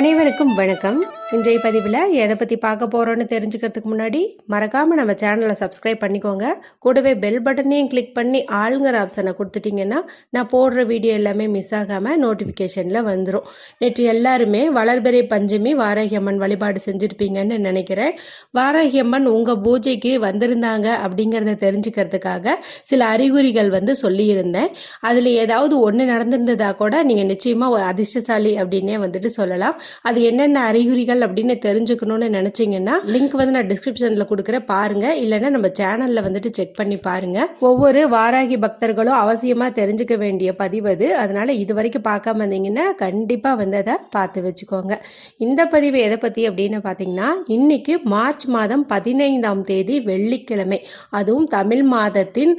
அனைவருக்கும் வணக்கம். இன்றைய பதிவில் எதை பற்றி பார்க்க போகிறோன்னு தெரிஞ்சுக்கிறதுக்கு முன்னாடி மறக்காமல் நம்ம சேனலை சப்ஸ்கிரைப் பண்ணிக்கோங்க. கூடவே பெல் பட்டனையும் கிளிக் பண்ணி ஆளுங்கிற ஆப்ஷனை கொடுத்துட்டிங்கன்னா நான் போடுற வீடியோ எல்லாமே மிஸ் ஆகாமல் நோட்டிஃபிகேஷனில் வந்துடும் நேற்று எல்லாருமே வளர்பிறை பஞ்சமி வாராகியம்மன் வழிபாடு செஞ்சுருப்பீங்கன்னு நினைக்கிறேன். வாராகி அம்மன் உங்கள் பூஜைக்கு வந்திருந்தாங்க அப்படிங்கிறத தெரிஞ்சுக்கிறதுக்காக சில அறிகுறிகள் வந்து சொல்லியிருந்தேன். அதில் ஏதாவது ஒன்று நடந்திருந்ததா கூட நீங்கள் நிச்சயமாக அதிர்ஷ்டசாலி அப்படின்னே வந்துட்டு சொல்லலாம். அது என்னென்ன அறிகுறிகள் அப்படின்னு தெரிஞ்சுக்கணும்னு நினச்சிங்கன்னா லிங்க் வந்து நான் டிஸ்கிரிப்ஷனில் கொடுக்குறேன். பாருங்கள் இல்லைன்னா நம்ம சேனலில் வந்துட்டு செக் பண்ணி பாருங்கள் ஒவ்வொரு வாராகி பக்தர்களும் அவசியமாக தெரிஞ்சுக்க வேண்டிய பதிவு அது. அதனால் இது வரைக்கும் பார்க்காம இருந்தீங்கன்னா கண்டிப்பாக வந்து அதை பார்த்து வச்சுக்கோங்க. இந்த பதிவு எதை பற்றி அப்படின்னு பார்த்தீங்கன்னா இன்னைக்கு மார்ச் மாதம் பதினைந்தாம் தேதி வெள்ளிக்கிழமை. அதுவும் தமிழ் மாதத்தின்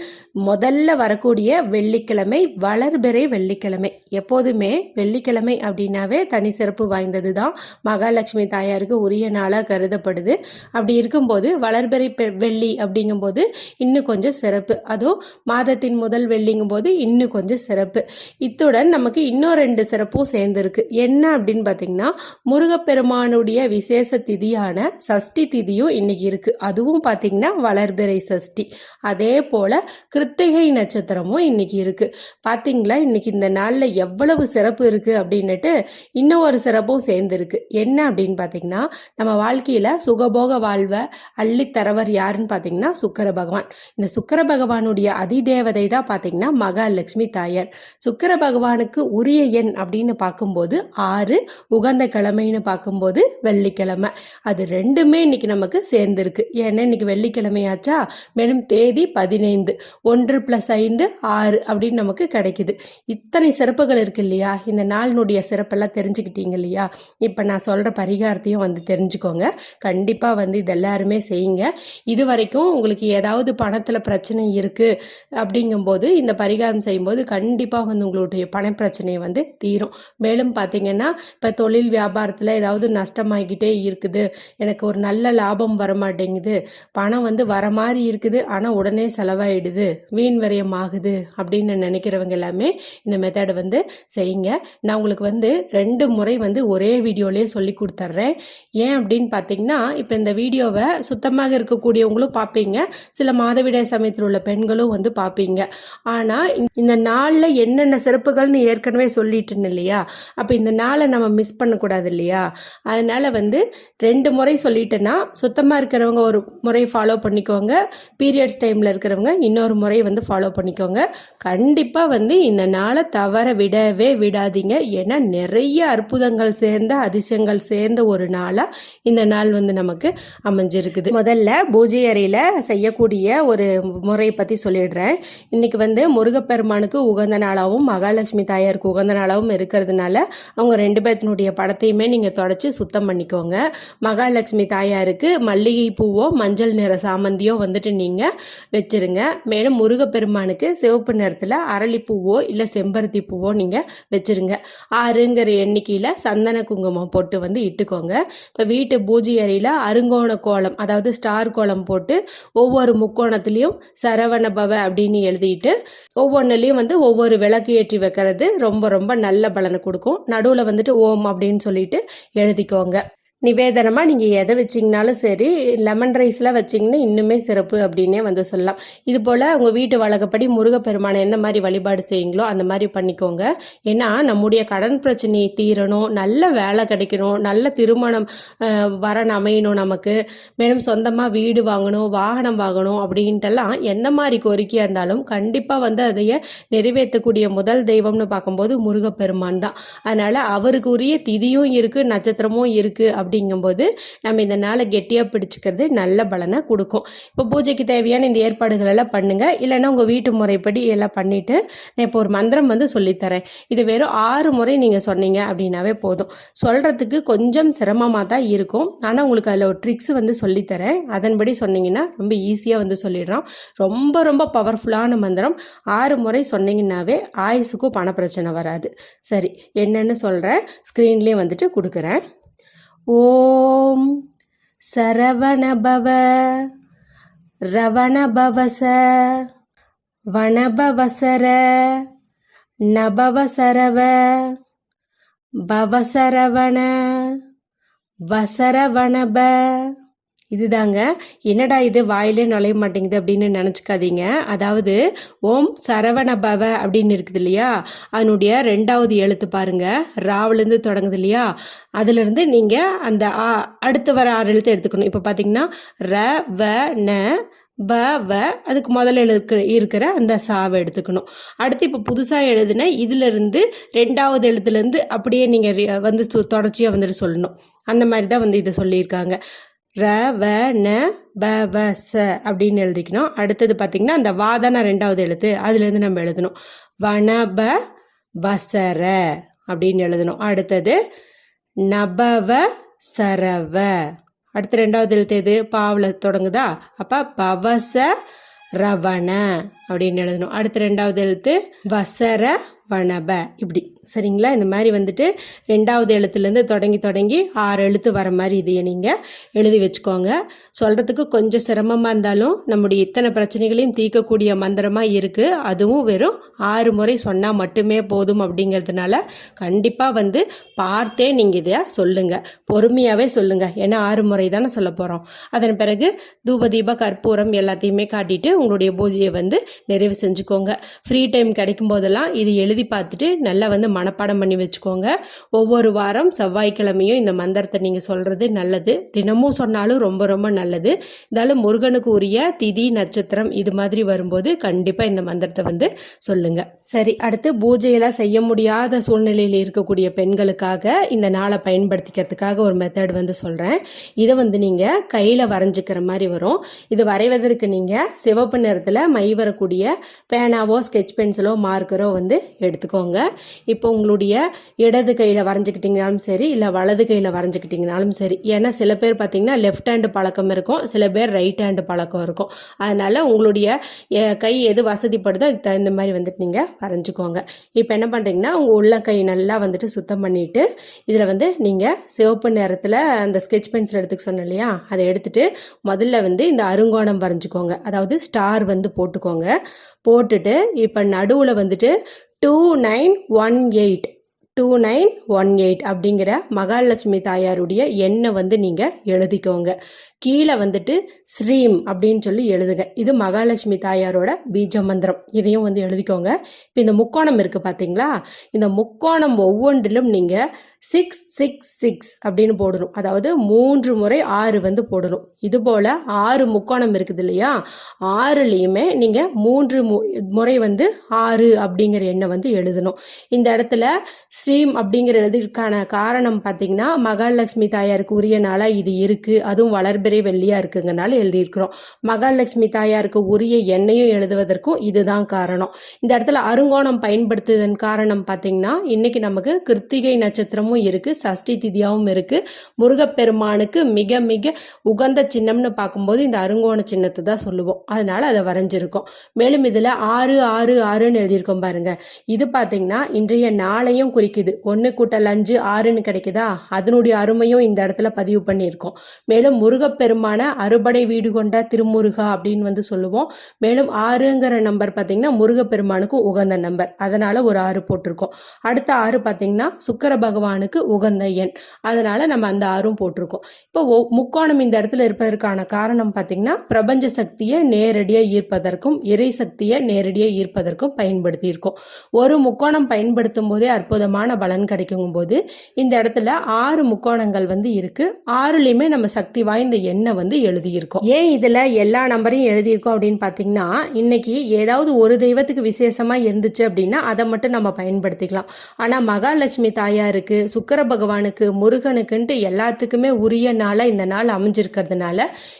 முதல்ல வரக்கூடிய வெள்ளிக்கிழமை வளர்பிறை வெள்ளிக்கிழமை. எப்போதுமே வெள்ளிக்கிழமை அப்படின்னாவே தனி சிறப்பு வாய்ந்தது தான் மகாலட்சுமி தாயாருக்கு உரிய நாளாக கருதப்படுது. அப்படி இருக்கும்போது வளர்பெறை பெ- வெள்ளி அப்படிங்கும்போது இன்னும் கொஞ்சம் சிறப்பு. அதுவும் மாதத்தின் முதல் வெள்ளிங்கும்போது இன்னும் கொஞ்சம் சிறப்பு. இத்துடன் நமக்கு இன்னும் ரெண்டு சிறப்பும் சேர்ந்துருக்கு. என்ன அப்படின்னு பார்த்தீங்கன்னா முருகப்பெருமானுடைய விசேஷ திதியான சஷ்டி திதியும் இன்னைக்கு இருக்கு. அதுவும் பார்த்தீங்கன்னா வளர்பிறை சஷ்டி. அதே போல கிருத்திகை நட்சத்திரமும் இன்னைக்கு இருக்கு. பார்த்தீங்களா இன்னைக்கு இந்த நாளில் எவ்வளவு சிறப்பு இருக்கு அப்படின்னுட்டு இன்னும் ஒரு சிறப்பும் சேர்ந்துருக்கு. என்ன அப்படின்னு பார்த்தீங்கன்னா நம்ம வாழ்க்கையில் சுகபோக வாழ்வை அள்ளித்தரவர் யாருன்னு பார்த்தீங்கன்னா சுக்கர பகவான். இந்த சுக்கர பகவானுடைய அதிதேவதை தான் பார்த்தீங்கன்னா மகாலட்சுமி தாயார். சுக்கர பகவானுக்கு உரிய எண் அப்படின்னு பார்க்கும்போது ஆறு உகந்த கிழமைன்னு பார்க்கும்போது வெள்ளிக்கிழமை. அது ரெண்டுமே இன்னைக்கு நமக்கு சேர்ந்துருக்கு. ஏன்னா இன்னைக்கு வெள்ளிக்கிழமையாச்சா? மேலும் தேதி பதினைந்து. ஒன்று ப்ளஸ் ஐந்து ஆறு அப்படின்னு நமக்கு கிடைக்குது. இத்தனை சிறப்புகள் இருக்கு இல்லையா? இந்த நாளினுடைய சிறப்பெல்லாம் தெரிஞ்சுக்கிட்டீங்க இல்லையா? இப்போ நான் சொல்கிற பரிகாரத்தையும் வந்து தெரிஞ்சுக்கோங்க. கண்டிப்பாக வந்து இது எல்லாருமே செய்யுங்க. இது வரைக்கும் உங்களுக்கு ஏதாவது பணத்தில் பிரச்சனை இருக்குது அப்படிங்கும்போது இந்த பரிகாரம் செய்யும்போது கண்டிப்பாக வந்து உங்களுடைய பண பிரச்சனை வந்து தீரும். மேலும் பார்த்தீங்கன்னா இப்போ தொழில் வியாபாரத்தில் ஏதாவது நஷ்டமாகிக்கிட்டே இருக்குது. எனக்கு ஒரு நல்ல லாபம் வர மாட்டேங்குது பணம் வந்து வர மாதிரி இருக்குது. ஆனால் உடனே செலவாயிடுது. வீண் வரையம் ஆகுது அப்படின்னு நினைக்கிறவங்க எல்லாமே இந்த மெத்தடை வந்து செய்யுங்க. நான் உங்களுக்கு வந்து ரெண்டு முறை வந்து ஒரு ஒரே வீடியோலேயே சொல்லி கொடுத்துட்றேன் ஏன் அப்படின்னு பார்த்தீங்கன்னா இப்போ இந்த வீடியோவை சுத்தமாக இருக்கக்கூடியவங்களும் பார்ப்பீங்க சில மாதவிடாய் சமயத்தில் உள்ள பெண்களும் வந்து பார்ப்பீங்க ஆனால் இந்த நாளில் என்னென்ன சிறப்புகள்னு ஏற்கனவே சொல்லிட்டேன் இல்லையா? அப்போ இந்த நாளை நம்ம மிஸ் பண்ணக்கூடாது இல்லையா? அதனால் வந்து ரெண்டு முறை சொல்லிட்டேன்னா சுத்தமாக இருக்கிறவங்க ஒரு முறை ஃபாலோ பண்ணிக்கோங்க. பீரியட்ஸ் டைமில் இருக்கிறவங்க இன்னொரு முறை வந்து ஃபாலோ பண்ணிக்கோங்க. கண்டிப்பாக வந்து இந்த நாளை தவற விடவே விடாதீங்க. ஏன்னா நிறைய அற்புதங்கள் சேர்ந்த அதிசயங்கள் சேர்ந்த ஒரு நாளாக இந்த நாள் வந்து நமக்கு அமைஞ்சிருக்குது. முதல்ல பூஜை அறையில் செய்யக்கூடிய ஒரு முறையை பற்றி சொல்லிடுறேன். இன்றைக்கி வந்து முருகப்பெருமானுக்கு உகந்த நாளாகவும் மகாலட்சுமி தாயாருக்கு உகந்த நாளாகவும் இருக்கிறதுனால அவங்க ரெண்டு பேர்த்தினுடைய படத்தையுமே நீங்கள் தொடச்சி சுத்தம் பண்ணிக்கோங்க. மகாலட்சுமி தாயாருக்கு மல்லிகை பூவோ மஞ்சள் நிற சாமந்தியோ வந்துட்டு நீங்கள் வச்சிருங்க. மேலும் முருகப்பெருமானுக்கு சிவப்பு நிறத்தில் அரளிப்பூவோ இல்லை செம்பருத்தி பூவோ நீங்கள் வச்சுருங்க. ஆறுங்கிற எண்ணிக்கையில் சந்தன குங்குமம் போட்டு வந்து இட்டுக்கோங்க. இப்போ வீட்டு பூஜை அறையில் அருங்கோண கோலம் அதாவது ஸ்டார் கோலம் போட்டு ஒவ்வொரு முக்கோணத்துலேயும் சரவண பவ அப்படின்னு எழுதிட்டு ஒவ்வொன்றுலேயும் வந்து ஒவ்வொரு விளக்கு ஏற்றி வைக்கிறது ரொம்ப ரொம்ப நல்ல பலனை கொடுக்கும். நடுவில் வந்துட்டு ஓம் அப்படின்னு சொல்லிட்டு எழுதிக்கோங்க. நிவேதனமாக நீங்கள் எதை வச்சிங்கனாலும் சரி லெமன் ரைஸில் வச்சிங்கன்னா இன்னுமே சிறப்பு அப்படின்னே வந்து சொல்லலாம். இது போல் உங்கள் வீட்டு வழக்கப்படி முருகப்பெருமானை எந்த மாதிரி வழிபாடு செய்யுங்களோ அந்த மாதிரி பண்ணிக்கோங்க. ஏன்னா நம்முடைய கடன் பிரச்சனையை தீரணும் நல்ல வேலை கிடைக்கணும் நல்ல திருமணம் வரன் அமையணும் நமக்கு. மேலும் சொந்தமாக வீடு வாங்கணும் வாகனம் வாங்கணும் அப்படின்ட்டுலாம் எந்த மாதிரி கோரிக்கையாக இருந்தாலும் கண்டிப்பாக வந்து அதைய நிறைவேற்றக்கூடிய முதல் தெய்வம்னு பார்க்கும்போது முருகப்பெருமான் தான். அதனால் அவருக்கு உரிய திதியும் இருக்குது நட்சத்திரமும் இருக்குது அப்படிங்கும்போது நம்ம இந்த நாளை கெட்டியாக பிடிச்சிக்கிறது நல்ல பலனை கொடுக்கும். இப்போ பூஜைக்கு தேவையான இந்த ஏற்பாடுகள் எல்லாம் பண்ணுங்கள் இல்லைன்னா உங்கள் வீட்டு முறைப்படி எல்லாம் பண்ணிவிட்டு நான் இப்போ ஒரு மந்திரம் வந்து சொல்லித்தரேன். இது வெறும் ஆறு முறை நீங்கள் சொன்னீங்க அப்படின்னாவே போதும். சொல்கிறதுக்கு கொஞ்சம் சிரமமாக தான் இருக்கும். ஆனால் உங்களுக்கு அதில் ஒரு ட்ரிக்ஸ் வந்து சொல்லித்தரேன். அதன்படி சொன்னீங்கன்னா ரொம்ப ஈஸியாக வந்து சொல்லிடுறோம். ரொம்ப ரொம்ப பவர்ஃபுல்லான மந்திரம். ஆறு முறை சொன்னீங்கன்னாவே ஆயுசுக்கும் பண பிரச்சனை வராது. சரி என்னன்னு சொல்கிறேன் ஸ்க்ரீன்லேயே வந்துட்டு கொடுக்குறேன். ஓம் சரவணபவ ரவணபவச வனபவசர நபவசரவ பவசரவண வசரவணப இதுதாங்க. என்னடா இது? வாயிலே நுழைய மாட்டேங்குது அப்படின்னு நினச்சிக்காதீங்க. அதாவது ஓம் சரவண பவ அப்படின்னு இருக்குது இல்லையா? அதனுடைய ரெண்டாவது எழுத்து பாருங்க. ராவிலேருந்து தொடங்குது இல்லையா? அதுலேருந்து நீங்கள் அந்த ஆ அடுத்து வர ஆறு எழுத்து எடுத்துக்கணும். இப்போ பார்த்தீங்கன்னா ர வ ந ப வ அதுக்கு முதல்ல எழுக்கு இருக்கிற அந்த சாவை எடுத்துக்கணும். அடுத்து இப்போ புதுசாக எழுதுன இதிலிருந்து ரெண்டாவது எழுத்துலேருந்து அப்படியே நீங்கள் வந்து சு- தொடர்ச்சியாக வந்துட்டு சொல்லணும். அந்த மாதிரி தான் வந்து இதை சொல்லியிருக்காங்க. ர வ ந ப வ ச அப்படின்னு எழுதிக்கணும். அடுத்தது பார்த்திங்கன்னா அந்த வாதான ரெண்டாவது எழுத்து. அதுலேருந்து நம்ம எழுதணும். வனப வசர அப்படின்னு எழுதணும். அடுத்தது நபவ சரவ அடுத்து ரெண்டாவது எழுத்து எது? பாவில் தொடங்குதா? அப்போ பவச ரவண அப்படின்னு எழுதணும். அடுத்து ரெண்டாவது எழுத்து வசர வனப. இப்படி. சரிங்களா? இந்த மாதிரி வந்துட்டு ரெண்டாவது எழுத்துலேருந்து தொடங்கி தொடங்கி ஆறு எழுத்து வர மாதிரி இதையை நீங்கள் எழுதி வச்சுக்கோங்க. சொல்கிறதுக்கு கொஞ்சம் சிரமமாக இருந்தாலும் நம்முடைய இத்தனை பிரச்சனைகளையும் தீர்க்கக்கூடிய மந்திரமாக இருக்குது அதுவும் வெறும் ஆறு முறை சொன்னால் மட்டுமே போதும் அப்படிங்கிறதுனால கண்டிப்பாக வந்து பார்த்தே நீங்கள் இதை சொல்லுங்கள் பொறுமையாகவே சொல்லுங்கள் ஏன்னா ஆறு முறை தானே சொல்ல போகிறோம் அதன் பிறகு தூபதீப கற்பூரம் எல்லாத்தையுமே காட்டிட்டு உங்களுடைய பூஜையை வந்து நிறைவு செஞ்சுக்கோங்க. ஃப்ரீ டைம் கிடைக்கும் போதெல்லாம் இது எழுதி பார்த்துட்டு நல்லா வந்து மனப்பாடம் பண்ணி வச்சுக்கோங்க. ஒவ்வொரு வாரம் செவ்வாய்க்கிழமையும் இந்த மந்திரத்தை நீங்கள் சொல்கிறது நல்லது. தினமும் சொன்னாலும் ரொம்ப ரொம்ப நல்லது. இருந்தாலும் முருகனுக்கு உரிய திதி நட்சத்திரம் இது மாதிரி வரும்போது கண்டிப்பாக இந்த மந்திரத்தை வந்து சொல்லுங்கள் சரி அடுத்து பூஜையெல்லாம் செய்ய முடியாத சூழ்நிலையில் இருக்கக்கூடிய பெண்களுக்காக இந்த நாளை பயன்படுத்திக்கிறதுக்காக ஒரு மெத்தட் வந்து சொல்கிறேன் இதை வந்து நீங்கள் கையில் வரைஞ்சிக்கிற மாதிரி வரும். இது வரைவதற்கு நீங்கள் சிவப்பு நிறத்தில் மை வரக்கூடிய பேனாவோ ஸ்கெட்ச் பென்சிலோ மார்க்கரோ வந்து எடுத்துக்கோங்க. இப்போ உங்களுடைய இடது கையில் வரைஞ்சிக்கிட்டிங்கனாலும் சரி இல்லை வலது கையில் வரைஞ்சிக்கிட்டிங்கனாலும் சரி ஏன்னா சில பேர் பார்த்தீங்கன்னா லெஃப்ட் ஹேண்டு பழக்கம் இருக்கும் சில பேர் ரைட் ஹேண்டு பழக்கம் இருக்கும். அதனால் உங்களுடைய கை எது வசதிப்படுதோ அதுக்கு தகுந்த மாதிரி வந்துட்டு நீங்கள் வரைஞ்சிக்கோங்க. இப்போ என்ன பண்ணுறீங்கன்னா உங்கள் உள்ள கை நல்லா வந்துட்டு சுத்தம் பண்ணிவிட்டு இதில் வந்து நீங்கள் சிவப்பு நிறத்தில் அந்த ஸ்கெட்ச் பென்சில் எடுத்துக்க சொன்னேன் இல்லையா? அதை எடுத்துகிட்டு முதல்ல வந்து இந்த அருங்கோணம் வரைஞ்சிக்கோங்க. அதாவது ஸ்டார் வந்து போட்டுக்கோங்க. போட்டுட்டு இப்போ நடுவில் வந்துட்டு two nine one eight two nine one eight அப்படிங்கிற மகாலட்சுமி தாயாருடைய எண்ணை வந்து நீங்கள் எழுதிக்கோங்க. கீழே வந்துட்டு ஸ்ரீம் அப்படின்னு சொல்லி எழுதுங்க. இது மகாலட்சுமி தாயாரோட பீஜ மந்திரம். இதையும் வந்து எழுதிக்கோங்க. இப்போ இந்த முக்கோணம் இருக்குது பார்த்தீங்களா இந்த முக்கோணம் ஒவ்வொன்றிலும் நீங்கள் சிக்ஸ் சிக்ஸ் சிக்ஸ் அப்படின்னு போடணும். அதாவது மூன்று முறை ஆறு வந்து போடணும். இது போல் ஆறு முக்கோணம் இருக்குது இல்லையா? ஆறுலேயுமே நீங்கள் மூன்று மு- முறை வந்து ஆறு அப்படிங்கிற எண்ணை வந்து எழுதணும். இந்த இடத்துல ஸ்ரீம் அப்படிங்கிற எழுதுக்கான காரணம் பார்த்தீங்கன்னா மகாலட்சுமி தாயாருக்கு உரிய நாளாக இது இருக்குது அதுவும் வளர்பிறை வெள்ளியாக இருக்குங்கனால எழுதியிருக்கிறோம். மகாலட்சுமி தாயாருக்கு உரிய எண்ணையும் எழுதுவதற்கும் இதுதான் காரணம். இந்த இடத்துல அருங்கோணம் பயன்படுத்துவதன் காரணம் பார்த்தீங்கன்னா இன்னைக்கு நமக்கு கிருத்திகை நட்சத்திரமும் இருக்குது சஷ்டி திதியாகவும் இருக்குது முருகப்பெருமானுக்கு மிக மிக உகந்த சின்னம்னு பார்க்கும்போது இந்த அருங்கோண சின்னத்தை தான் சொல்லுவோம். அதனால அதை வரைஞ்சிருக்கோம். மேலும் இதில் ஆறு ஆறு ஆறுன்னு எழுதியிருக்கோம் பாருங்க. இது பார்த்திங்கன்னா இன்றைய நாளையும் குறிக்குது. ஒன்று கூட்டல் அஞ்சு ஆறுன்னு கிடைக்குதா? அதனுடைய அருமையும் இந்த இடத்துல பதிவு பண்ணியிருக்கோம். மேலும் முருகப்பெருமான அறுபடை வீடு கொண்ட திருமுருகா அப்படின்னு வந்து சொல்லுவோம். மேலும் ஆறுங்கிற நம்பர் பார்த்தீங்கன்னா முருகப்பெருமானுக்கு உகந்த நம்பர் அதனால ஒரு ஆறு போட்டிருக்கோம். அடுத்த ஆறு பார்த்தீங்கன்னா பகவான் பகவானுக்கு உகந்த எண். அதனால நம்ம அந்த ஆறும் போட்டிருக்கோம். இப்போ முக்கோணம் இந்த இடத்துல இருப்பதற்கான காரணம் பார்த்தீங்கன்னா பிரபஞ்ச சக்தியை நேரடியாக ஈர்ப்பதற்கும் இறை சக்தியை நேரடியாக ஈர்ப்பதற்கும் பயன்படுத்தியிருக்கோம். ஒரு முக்கோணம் பயன்படுத்தும் போதே அற்புதமான பலன் கிடைக்கும் போது இந்த இடத்துல ஆறு முக்கோணங்கள் வந்து இருக்கு. ஆறுலையுமே நம்ம சக்தி வாய்ந்த எண்ணை வந்து எழுதியிருக்கோம். ஏன் இதில் எல்லா நம்பரையும் எழுதியிருக்கோம் அப்படின்னு பார்த்தீங்கன்னா இன்னைக்கு ஏதாவது ஒரு தெய்வத்துக்கு விசேஷமாக இருந்துச்சு அப்படின்னா அதை மட்டும் நம்ம பயன்படுத்திக்கலாம். ஆனால் மகாலட்சுமி தாயாருக்கு சுக்கர பகவானுக்கு முருகனுக்குன்ட்டு எல்லாத்துக்குமே உரிய நாளாக இந்த நாள் அமைஞ்சிருக்கிறதுனால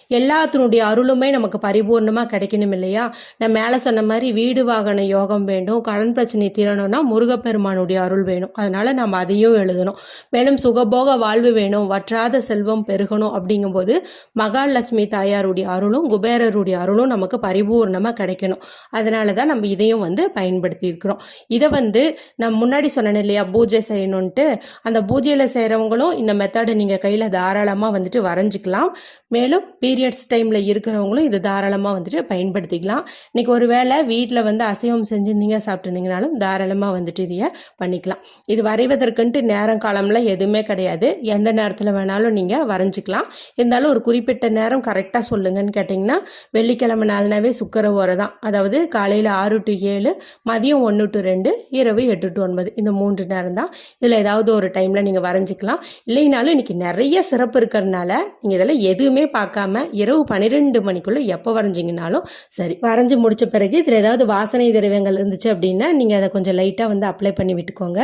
எல்லாத்தினுடைய அருளுமே நமக்கு பரிபூர்ணமாக கிடைக்கணும் இல்லையா? நான் மேலே சொன்ன மாதிரி வீடு வாகன யோகம் வேண்டும் கடன் பிரச்சனை தீரணும்னா முருகப்பெருமானுடைய அருள் வேணும். அதனால் நம்ம அதையும் எழுதணும். மேலும் சுகபோக வாழ்வு வேணும் வற்றாத செல்வம் பெருகணும் அப்படிங்கும்போது மகாலட்சுமி தாயாருடைய அருளும் குபேரருடைய அருளும் நமக்கு பரிபூர்ணமாக கிடைக்கணும். அதனால தான் நம்ம இதையும் வந்து பயன்படுத்தியிருக்கிறோம். இதை வந்து நான் முன்னாடி சொன்னேன் இல்லையா? பூஜை செய்யணுன்ட்டு அந்த பூஜையில் செய்கிறவங்களும் இந்த மெத்தடை நீங்கள் கையில் தாராளமாக வந்துட்டு வரைஞ்சிக்கலாம். மேலும் பீரியட்ஸ் டைமில் இருக்கிறவங்களும் இதை தாராளமாக வந்துட்டு பயன்படுத்திக்கலாம். இன்றைக்கி ஒரு வேளை வீட்டில் வந்து அசைவம் செஞ்சுருந்தீங்க சாப்பிட்ருந்தீங்கனாலும் தாராளமாக வந்துட்டு இதைய பண்ணிக்கலாம். இது வரைவதற்குன்ட்டு நேரம் காலம்லாம் எதுவுமே கிடையாது. எந்த நேரத்தில் வேணாலும் நீங்கள் வரைஞ்சிக்கலாம். இருந்தாலும் ஒரு குறிப்பிட்ட நேரம் கரெக்டாக சொல்லுங்கன்னு கேட்டிங்கன்னா வெள்ளிக்கிழமை நாள்னாவே சுக்கர ஓரை தான். அதாவது காலையில் ஆறு டு ஏழு மதியம் ஒன்று டு ரெண்டு இரவு எட்டு டு ஒன்பது. இந்த மூன்று நேரம் தான். இதில் ஏதாவது ஒரு டைமில் நீங்கள் வரைஞ்சிக்கலாம். இல்லைனாலும் இன்னைக்கு நிறைய சிறப்பு இருக்கிறதுனால நீங்கள் இதெல்லாம் எதுவுமே பார்க்காம இரவு பன்னிரெண்டு மணிக்குள்ளே எப்போ வரைஞ்சிங்கனாலும் சரி வரைஞ்சி முடித்த பிறகு இதில் ஏதாவது வாசனை திரவியங்கள் இருந்துச்சு அப்படின்னா நீங்கள் அதை கொஞ்சம் லைட்டாக வந்து அப்ளை பண்ணி விட்டுக்கோங்க.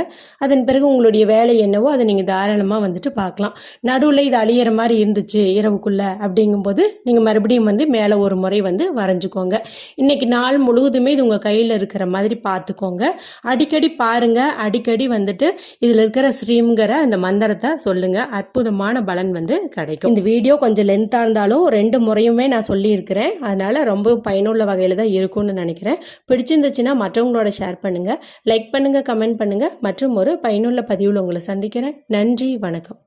அதன் பிறகு உங்களுடைய வேலை என்னவோ அதை நீங்கள் தாராளமாக வந்துட்டு பார்க்கலாம். நடுவில் இது அழியிற மாதிரி இருந்துச்சு இரவுக்குள்ளே அப்படிங்கும்போது நீங்கள் மறுபடியும் வந்து மேலே ஒரு முறை வந்து வரைஞ்சிக்கோங்க. இன்னைக்கு நாள் முழுவதுமே இது உங்கள் கையில் இருக்கிற மாதிரி பார்த்துக்கோங்க. அடிக்கடி பாருங்க. அடிக்கடி வந்துட்டு இதில் இருக்கிற ஸ்ரீ ஸ்ரீம்ங்கிற அந்த மந்திரத்தை சொல்லுங்க. அற்புதமான பலன் வந்து கிடைக்கும். இந்த வீடியோ கொஞ்சம் லென்த்தாக இருந்தாலும் ரெண்டு முறையுமே நான் சொல்லியிருக்கிறேன். அதனால ரொம்ப பயனுள்ள வகையில் தான் இருக்கும்னு நினைக்கிறேன். பிடிச்சிருந்துச்சுன்னா மற்றவங்களோட ஷேர் பண்ணுங்க. லைக் பண்ணுங்க கமெண்ட் பண்ணுங்க. மற்றும் ஒரு பயனுள்ள பதிவில் உங்களை சந்திக்கிறேன். நன்றி வணக்கம்.